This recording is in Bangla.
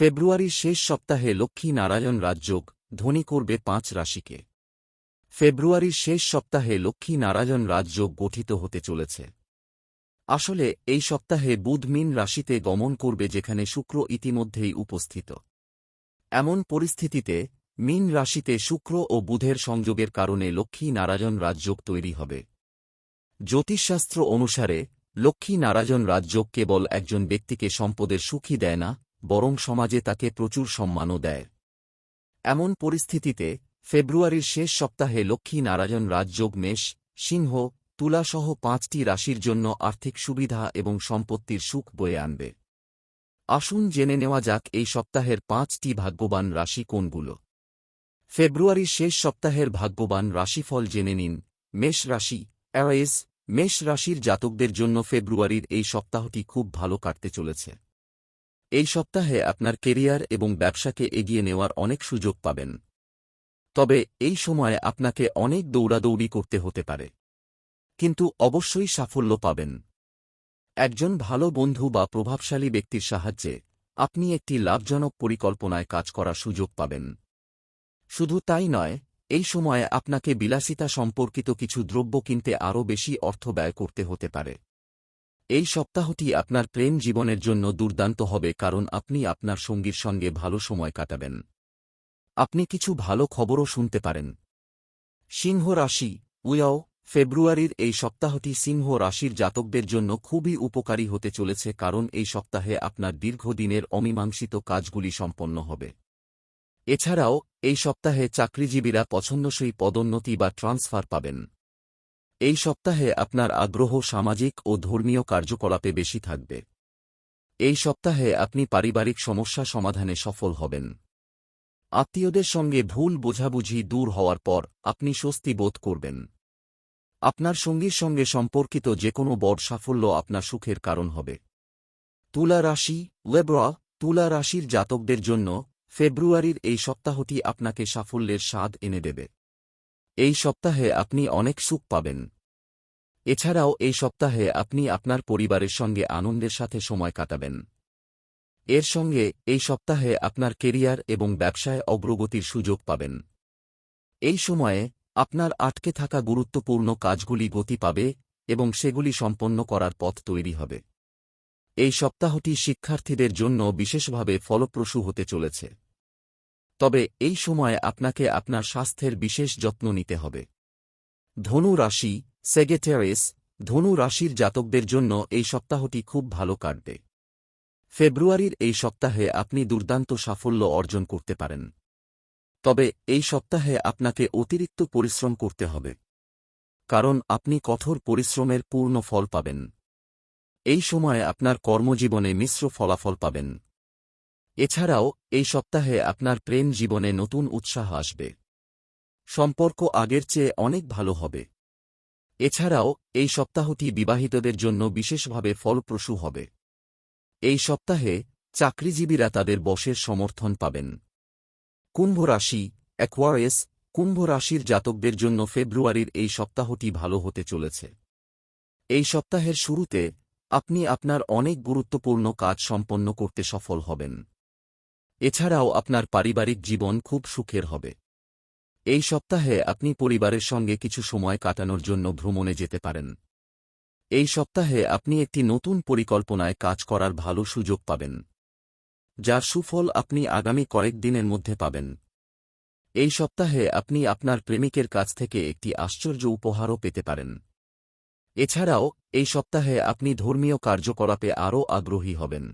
ফেব্রুয়ারির শেষ সপ্তাহে লক্ষ্মী নারায়ণ রাজযোগ, ধনী করবে পাঁচ রাশিকে। ফেব্রুয়ারির শেষ সপ্তাহে লক্ষ্মী নারায়ণ রাজযোগ গঠিত হতে চলেছে। আসলে, এই সপ্তাহে বুধ মিন রাশিতে গমন করবে যেখানে শুক্র ইতিমধ্যেই উপস্থিত। এমন পরিস্থিতিতে, মিন রাশিতে শুক্র ও বুধের সংযোগের কারণে লক্ষ্মী নারায়ণ রাজযোগ তৈরি হবে। জ্যোতিষশাস্ত্র অনুসারে লক্ষ্মী নারায়ণ রাজযোগ কেবল একজন ব্যক্তিকে সম্পদের সুখী দেয় না বরং সমাজে তাকে প্রচুর সম্মানও দেয়। এমন পরিস্থিতিতে ফেব্রুয়ারির শেষ সপ্তাহে লক্ষ্মী নারায়ণ রাজযোগ মেষ, সিংহ, তুলাসহ পাঁচটি রাশির জন্য আর্থিক সুবিধা এবং সম্পত্তির সুখ বয়ে আনবে। আসুন জেনে নেওয়া যাক এই সপ্তাহের পাঁচটি ভাগ্যবান রাশি কোনগুলো। ফেব্রুয়ারির শেষ সপ্তাহের ভাগ্যবান রাশিফল জেনে নিন, মেষ রাশি অ্যাওয়েজ মেষ রাশির জাতকদের জন্য ফেব্রুয়ারির এই সপ্তাহটি খুব ভালো কাটতে চলেছে। এই সপ্তাহে আপনার কেরিয়ার এবং ব্যবসাকে এগিয়ে নেওয়ার অনেক সুযোগ পাবেন। তবে এই সময়ে আপনাকে অনেক দৌড়াদৌড়ি করতে হতে পারে। কিন্তু অবশ্যই সাফল্য পাবেন। একজন ভালো বন্ধু বা প্রভাবশালী ব্যক্তির সাহায্যে আপনি একটি লাভজনক পরিকল্পনায় কাজ করার সুযোগ পাবেন। শুধু তাই নয়, এই সময়ে আপনাকে বিলাসিতা সম্পর্কিত কিছু দ্রব্য কিনতে আরও বেশি অর্থ ব্যয় করতে হতে পারে। এই সপ্তাহটি আপনার প্রেম জীবনের জন্য দুর্দান্ত হবে কারণ আপনি আপনার সঙ্গীর সঙ্গে ভালো সময় কাটাবেন। আপনি কিছু ভালো খবরও শুনতে পারেন। সিংহ রাশি, উয়াও, ফেব্রুয়ারির এই সপ্তাহটি সিংহ রাশির জাতকদের জন্য খুবই উপকারী হতে চলেছে কারণ এই সপ্তাহে আপনার দীর্ঘদিনের অমীমাংসিত কাজগুলি সম্পন্ন হবে। এছাড়াও, এই সপ্তাহে চাকরিজীবীরা পছন্দসই পদোন্নতি বা ট্রান্সফার পাবেন। এই সপ্তাহে আপনার আগ্রহ সামাজিক ও ধর্মীয় কার্যকলাপে বেশি থাকবে। এই সপ্তাহে আপনি পারিবারিক সমস্যা সমাধানে সফল হবেন। আত্মীয়দের সঙ্গে ভুল বোঝাবুঝি দূর হওয়ার পর আপনি স্বস্তি বোধ করবেন। আপনার সঙ্গীর সঙ্গে সম্পর্কিত যে কোনো বড় সাফল্য আপনার সুখের কারণ হবে। তুলা রাশি ওয়েব্রা তুলা রাশির জাতকদের জন্য ফেব্রুয়ারির এই সপ্তাহটি আপনাকে সাফল্যের স্বাদ এনে দেবে। এই সপ্তাহে আপনি অনেক সুখ পাবেন। এছাড়াও এই সপ্তাহে আপনি আপনার পরিবারের সঙ্গে আনন্দের সাথে সময় কাটাবেন। এর সঙ্গে এই সপ্তাহে আপনার কেরিয়ার এবং ব্যবসায় অগ্রগতির সুযোগ পাবেন। এই সময়ে আপনার আটকে থাকা গুরুত্বপূর্ণ কাজগুলি গতি পাবে এবং সেগুলি সম্পন্ন করার পথ তৈরি হবে। এই সপ্তাহটি শিক্ষার্থীদের জন্য বিশেষভাবে ফলপ্রসূ হতে চলেছে। তবে এই সময়ে আপনাকে আপনার স্বাস্থ্যের বিশেষ যত্ন নিতে হবে। ধনু রাশি সেগেটেরিস ধনু রাশির জাতকদের জন্য এই সপ্তাহটি খুব ভালো কাটবে। ফেব্রুয়ারির এই সপ্তাহে আপনি দুর্দান্ত সাফল্য অর্জন করতে পারেন। তবে এই সপ্তাহে আপনাকে অতিরিক্ত পরিশ্রম করতে হবে। কারণ আপনি কঠোর পরিশ্রমের পূর্ণ ফল পাবেন। এই সময়ে আপনার কর্মজীবনে মিশ্র ফলাফল পাবেন। এছাড়াও, এই সপ্তাহে আপনার প্রেম জীবনে নতুন উৎসাহ আসবে। সম্পর্ক আগের চেয়ে অনেক ভালো হবে। এছাড়াও, এই সপ্তাহটি বিবাহিতদের জন্য বিশেষভাবে ফলপ্রসূ হবে। এই সপ্তাহে, চাকরিজীবীরা তাদের বসের সমর্থন পাবেন। কুম্ভ রাশি অ্যাকোয়ারিয়াস কুম্ভ রাশির জাতকদের জন্য ফেব্রুয়ারির এই সপ্তাহটি ভালো হতে চলেছে। এই সপ্তাহের শুরুতে, আপনি আপনার অনেক গুরুত্বপূর্ণ কাজ সম্পন্ন করতে সফল হবেন। এছাড়াও আপনার পারিবারিক জীবন খুব সুখের হবে। এই সপ্তাহে আপনি পরিবারের সঙ্গে কিছু সময় কাটানোর জন্য ভ্রমণে যেতে পারেন। এই সপ্তাহে আপনি একটি নতুন পরিকল্পনায় কাজ করার ভালো সুযোগ পাবেন, যার সুফল আপনি আগামী কয়েক দিনের মধ্যে পাবেন। এই সপ্তাহে আপনি আপনার প্রেমিকের কাছ থেকে একটি আশ্চর্য উপহারও পেতে পারেন। এছাড়াও, এই সপ্তাহে আপনি ধর্মীয় কার্যকলাপে আরও আগ্রহী হবেন।